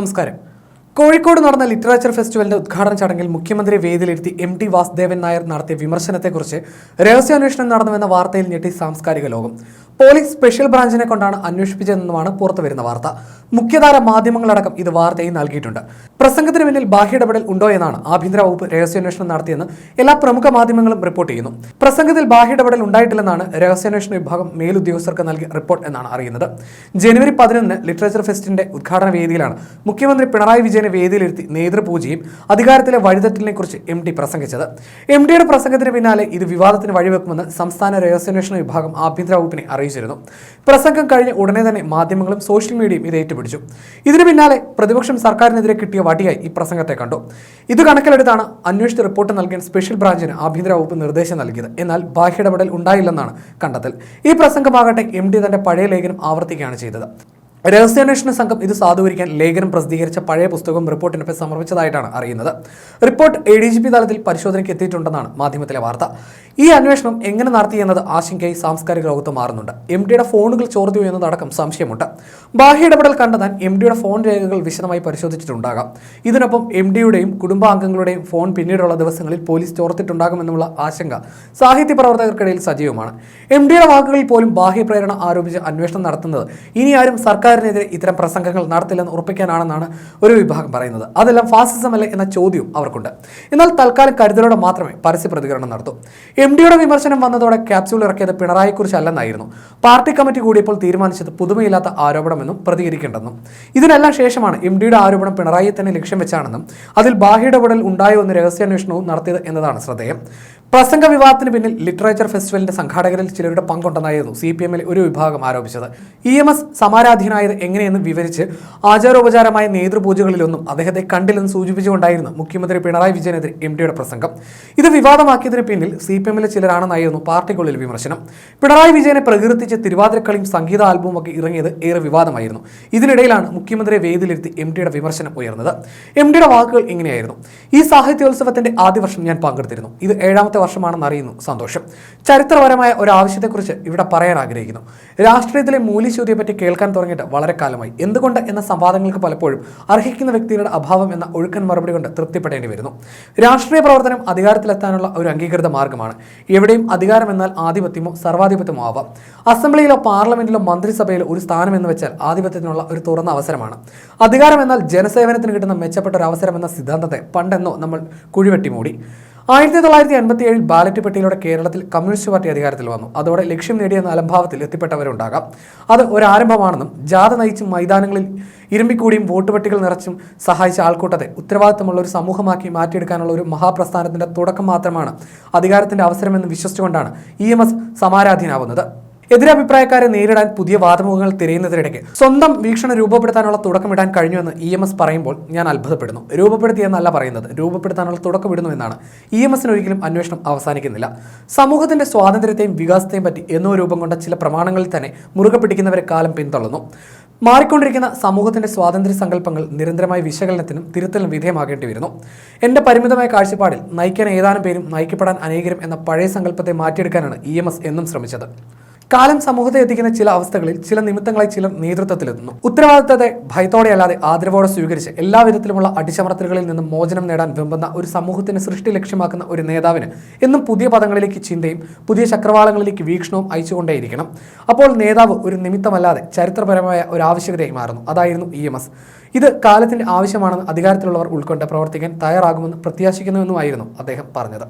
നമസ്കാരം. കോഴിക്കോട് നടന്ന ലിറ്ററേച്ചർ ഫെസ്റ്റിവലിന്റെ ഉദ്ഘാടന ചടങ്ങിൽ മുഖ്യമന്ത്രി വേദിയിലിരുത്തി എം ടി വാസുദേവൻ നായർ നടത്തിയ വിമർശനത്തെക്കുറിച്ച് രഹസ്യാന്വേഷണം നടന്നുവെന്ന വാർത്തയിൽ ഞെട്ടി സാംസ്കാരിക ലോകം. പോലീസ് സ്പെഷ്യൽ ബ്രാഞ്ചിനെ കൊണ്ടാണ് അന്വേഷിപ്പിച്ചതെന്നുമാണ് പുറത്തുവരുന്ന വാർത്ത. മുഖ്യധാര മാധ്യമങ്ങളടക്കം ഇത് വാർത്തയും നൽകിയിട്ടുണ്ട്. പ്രസംഗത്തിന് പിന്നിൽ ബാഹ്യടപെടൽ ഉണ്ടോ എന്നാണ് ആഭ്യന്തര വകുപ്പ് രഹസ്യാന്വേഷണം നടത്തിയെന്ന് എല്ലാ പ്രമുഖ മാധ്യമങ്ങളും റിപ്പോർട്ട് ചെയ്യുന്നു. പ്രസംഗത്തിൽ ബാഹ്യടപെടൽ ഉണ്ടായിട്ടില്ലെന്നാണ് രഹസ്യാന്വേഷണ വിഭാഗം മേലുദ്യോഗസ്ഥർക്ക് നൽകിയ റിപ്പോർട്ട് എന്നാണ് അറിയുന്നത്. ജനുവരി പതിനൊന്നിന് ലിറ്ററേച്ചർ ഫെസ്റ്റിന്റെ ഉദ്ഘാടന വേദിയിലാണ് മുഖ്യമന്ത്രി പിണറായി വിജയനെ വേദിയിലിരുത്തി നേതൃപൂജയും അധികാരത്തിലെ വഴിതെറ്റലിനെ കുറിച്ച് എം ഡി പ്രസംഗിച്ചത്. എം ഡിയുടെ പ്രസംഗത്തിന് പിന്നാലെ ഇത് വിവാദത്തിന് വഴിവെക്കുമെന്ന് സംസ്ഥാന രഹസ്യാന്വേഷണ വിഭാഗം ആഭ്യന്തര വകുപ്പിനെ അറിയിച്ചിരുന്നു പ്രസംഗം കഴിഞ്ഞ് ഉടനെ തന്നെ മാധ്യമങ്ങളും സോഷ്യൽ മീഡിയയും ഇത് ഏറ്റുപിടിച്ചു. ഇതിനു പിന്നാലെ പ്രതിപക്ഷം സർക്കാരിനെതിരെ കിട്ടിയ വടിയായി ഈ പ്രസംഗത്തെ കണ്ടു. ഇത് കണക്കിലെടുത്താണ് അന്വേഷിച്ച റിപ്പോർട്ട് നൽകാൻ സ്പെഷ്യൽ ബ്രാഞ്ചിന് ആഭ്യന്തര വകുപ്പ് നിർദ്ദേശം നൽകിയത്. എന്നാൽ ബാഹ്യ ഇടപെടൽ ഉണ്ടായില്ലെന്നാണ് കണ്ടെത്തൽ. ഈ പ്രസംഗമാകട്ടെ എം ഡി തന്റെ പഴയ ലേഖനം ആവർത്തിക്കുകയാണ് ചെയ്തത്. രഹസ്യാന്വേഷണ സംഘം ഇത് സാധൂകരിക്കാൻ ലേഖനം പ്രസിദ്ധീകരിച്ച പഴയ പുസ്തകം റിപ്പോർട്ടിനൊപ്പം സമർപ്പിച്ചതായിട്ടാണ് അറിയുന്നത്. Report A D G P തലത്തിൽ പരിശോധനയ്ക്ക് എത്തിയിട്ടുണ്ടെന്നാണ് മാധ്യമത്തിലെ വാർത്ത. ഈ അന്വേഷണം എങ്ങനെ നടത്തി എന്നത് ആശങ്കയായി സാംസ്കാരിക ലോകത്ത് മാറുന്നുണ്ട്. എം ഡിയുടെ ഫോണുകൾ ചോർത്തിയോ എന്നതടക്കം സംശയമുണ്ട്. ബാഹ്യ ഇടപെടൽ കണ്ടെത്താൻ എം ഡിയുടെ ഫോൺ രേഖകൾ വിശദമായി പരിശോധിച്ചിട്ടുണ്ടാകാം. ഇതിനൊപ്പം എം ഡിയുടെയും കുടുംബാംഗങ്ങളുടെയും ഫോൺ പിന്നീടുള്ള ദിവസങ്ങളിൽ പോലീസ് ചോർത്തിട്ടുണ്ടാകുമെന്നുള്ള ആശങ്ക സാഹിത്യ പ്രവർത്തകർക്കിടയിൽ സജീവമാണ്. എം ഡിയുടെ വാക്കുകളിൽ പോലും ബാഹ്യ പ്രേരണ ആരോപിച്ച് അന്വേഷണം നടത്തുന്നത് ഇനി ആരും സർക്കാരിനെതിരെ ഇത്തരം പ്രസംഗങ്ങൾ നടത്തില്ലെന്ന് ഉറപ്പിക്കാനാണെന്നാണ് ഒരു വിഭാഗം പറയുന്നത്. അതെല്ലാം ഫാസിസം അല്ലേ എന്ന ചോദ്യവും അവർക്കുണ്ട്. എന്നാൽ തൽക്കാലം കരുതലോടെ മാത്രമേ പരസ്യ പ്രതികരണം നടത്തൂ. എം ഡിയുടെ വിമർശനം വന്നതോടെ ക്യാപ്സ്യൂൾ ഇറക്കിയത് പിണറായിക്കുറിച്ചല്ലെന്നായിരുന്നു. പാർട്ടി കമ്മിറ്റി കൂടിയപ്പോൾ തീരുമാനിച്ചത് പുതുമയില്ലാത്ത ആരോപണമെന്നും പ്രതികരിക്കേണ്ടെന്നും. ഇതിനെല്ലാം ശേഷമാണ് എം ഡിയുടെ ആരോപണം പിണറായിയെ തന്നെ ലക്ഷ്യം വെച്ചാണെന്നും അതിൽ ബാഹ്യ ഇടപെടൽ ഉണ്ടായോ എന്ന് രഹസ്യാന്വേഷണവും നടത്തിയത് എന്നതാണ് ശ്രദ്ധേയം. പ്രസംഗ വിവാദത്തിന് പിന്നിൽ ലിറ്ററേച്ചർ ഫെസ്റ്റിവലിന്റെ സംഘാടകരിൽ ചിലരുടെ പങ്കുണ്ടെന്നായിരുന്നു സി പി എമ്മിൽ ഒരു വിഭാഗം ആരോപിച്ചത്. ഇ എം എസ് സമാരാധ്യനായത് എങ്ങനെയെന്ന് വിവരിച്ച് ആചാരോപചാരമായ നേതൃപൂജകളിലൊന്നും അദ്ദേഹത്തെ കണ്ടില്ലെന്ന് സൂചിപ്പിച്ചുകൊണ്ടായിരുന്നു മുഖ്യമന്ത്രി പിണറായി വിജയനെതിരെ എം ഡിയുടെ പ്രസംഗം. ഇത് വിവാദമാക്കിയതിന് പിന്നിൽ സി പി എമ്മിലെ ചിലരാണെന്നായിരുന്നു പാർട്ടിക്കുള്ളിൽ വിമർശനം. പിണറായി വിജയനെ പ്രകീർത്തിച്ച് തിരുവാതിരക്കളിയും സംഗീത ആൽബവും ഒക്കെ ഇറങ്ങിയത് ഏറെ വിവാദമായിരുന്നു. ഇതിനിടയിലാണ് മുഖ്യമന്ത്രിയെ വേദിയിലിരുത്തി എം ഡിയുടെ വിമർശനം ഉയർന്നത്. എം ഡിയുടെ വാക്കുകൾ ഇങ്ങനെയായിരുന്നു. ഈ സാഹിത്യോത്സവത്തിന്റെ ആദ്യ വർഷം ഞാൻ പങ്കെടുത്തിരുന്നു. ഇത് ഏഴാമത്തെ വർഷമാണെന്ന് അറിയുന്നു സന്തോഷം. ചരിത്രപരമായ ഒരു ആവശ്യത്തെക്കുറിച്ച് ഇവിടെ പറയാൻ ആഗ്രഹിക്കുന്നു. രാഷ്ട്രീയത്തിലെ മൂല്യച്യുതിയെപ്പറ്റി കേൾക്കാൻ തുടങ്ങിയിട്ട് വളരെ കാലമായി. എന്തുകൊണ്ട് എന്ന സംവാദങ്ങൾക്ക് പലപ്പോഴും അർഹിക്കുന്ന വ്യക്തികളുടെ അഭാവം എന്ന ഒഴുക്കൻ മറുപടി കൊണ്ട് തൃപ്തിപ്പെടേണ്ടി വരുന്നു. രാഷ്ട്രീയ പ്രവർത്തനം അധികാരത്തിലെത്താനുള്ള ഒരു അംഗീകൃത മാർഗമാണ്. എവിടെയും അധികാരം എന്നാൽ ആധിപത്യമോ സർവാധിപത്യമോ ആവാം. അസംബ്ലിയിലോ പാർലമെന്റിലോ മന്ത്രിസഭയിലോ ഒരു സ്ഥാനം എന്ന് വെച്ചാൽ ആധിപത്യത്തിനുള്ള ഒരു തുറന്ന അവസരമാണ്. അധികാരം എന്നാൽ ജനസേവനത്തിന് കിട്ടുന്ന മെച്ചപ്പെട്ട ഒരു അവസരം എന്ന സിദ്ധാന്തത്തെ പണ്ടെന്നോ നമ്മൾ കുഴിവെട്ടി മൂടി. ആയിരത്തി തൊള്ളായിരത്തി അൻപത്തി ഏഴിൽ ബാലറ്റ് പെട്ടിയിലൂടെ കേരളത്തിൽ കമ്മ്യൂണിസ്റ്റ് പാർട്ടി അധികാരത്തിൽ വന്നു. അതോടെ ലക്ഷ്യം നേടിയെന്ന അലംഭാവത്തിൽ എത്തിപ്പെട്ടവരുണ്ടാകാം. അത് ഒരാരംഭമാണെന്നും ജാഥ നയിച്ചും മൈതാനങ്ങളിൽ ഇരുമ്പിക്കൂടിയും വോട്ട് പെട്ടികൾ നിറച്ചും സഹായിച്ച ആൾക്കൂട്ടത്തെ ഉത്തരവാദിത്തമുള്ള ഒരു സമൂഹമാക്കി മാറ്റിയെടുക്കാനുള്ള ഒരു മഹാപ്രസ്ഥാനത്തിന്റെ തുടക്കം മാത്രമാണ് അധികാരത്തിന്റെ അവസരമെന്ന് വിശ്വസിച്ചുകൊണ്ടാണ് ഇ എം എസ് സമാരാധീനാവുന്നത്. എതിരഭിപ്രായക്കാരെ നേരിടാൻ പുതിയ വാദമുഖങ്ങൾ തിരയുന്നതിനിടയ്ക്ക് സ്വന്തം വീക്ഷണം രൂപപ്പെടുത്താനുള്ള തുടക്കമിടാൻ കഴിഞ്ഞുവെന്ന് ഇ എം എസ് പറയുമ്പോൾ ഞാൻ അത്ഭുതപ്പെടുന്നു. രൂപപ്പെടുത്തിയെന്നല്ല പറയുന്നത്. രൂപപ്പെടുത്താനുള്ള തുടക്കമിടുന്നു എന്നാണ്. ഇ എം എസിന് ഒരിക്കലും അന്വേഷണം അവസാനിക്കുന്നില്ല. സമൂഹത്തിന്റെ സ്വാതന്ത്ര്യത്തെയും വികാസത്തെയും പറ്റി എന്നോ രൂപം കൊണ്ട ചില പ്രമാണങ്ങളിൽ തന്നെ മുറുകെ പിടിക്കുന്നവരെ കാലം പിന്തള്ളുന്നു. മാറിക്കൊണ്ടിരിക്കുന്ന സമൂഹത്തിന്റെ സ്വാതന്ത്ര്യ സങ്കല്പങ്ങൾ നിരന്തരമായ വിശകലനത്തിനും തിരുത്തലിനും വിധേയമാകേണ്ടി വരുന്നു. എന്റെ പരിമിതമായ കാഴ്ചപ്പാടിൽ നയിക്കാൻ ഏതാനും പേരും നയിക്കപ്പെടാൻ അനേകരും എന്ന പഴയ സങ്കല്പത്തെ മാറ്റിയെടുക്കാനാണ് ഇ എന്നും ശ്രമിച്ചത്. കാലം സമൂഹത്തെ എത്തിക്കുന്ന ചില അവസ്ഥകളിൽ ചില നിമിത്തങ്ങളായി ചിലർ നേതൃത്വത്തിലെത്തുന്നു. ഉത്തരവാദിത്തത്തെ ഭയത്തോടെ അല്ലാതെ ആദരവോടെ സ്വീകരിച്ച് എല്ലാ വിധത്തിലുമുള്ള അടിച്ചമർത്തലുകളിൽ നിന്നും മോചനം നേടാൻ വെമ്പുന്ന ഒരു സമൂഹത്തിന് സൃഷ്ടി ലക്ഷ്യമാക്കുന്ന ഒരു നേതാവിന് എന്നും പുതിയ പദങ്ങളിലേക്ക് ചിന്തയും പുതിയ ചക്രവാളങ്ങളിലേക്ക് വീക്ഷണവും അയച്ചുകൊണ്ടേയിരിക്കണം. അപ്പോൾ നേതാവ് ഒരു നിമിത്തമല്ലാതെ ചരിത്രപരമായ ഒരു ആവശ്യകതയായി മാറുന്നു. അതായിരുന്നു ഇ എം എസ്. ഇത് കാലത്തിന്റെ ആവശ്യമാണെന്ന് അധികാരത്തിലുള്ളവർ ഉൾക്കൊണ്ട് പ്രവർത്തിക്കാൻ തയ്യാറാകുമെന്ന് പ്രത്യാശിക്കുന്നുവെന്നുമായിരുന്നു അദ്ദേഹം പറഞ്ഞത്.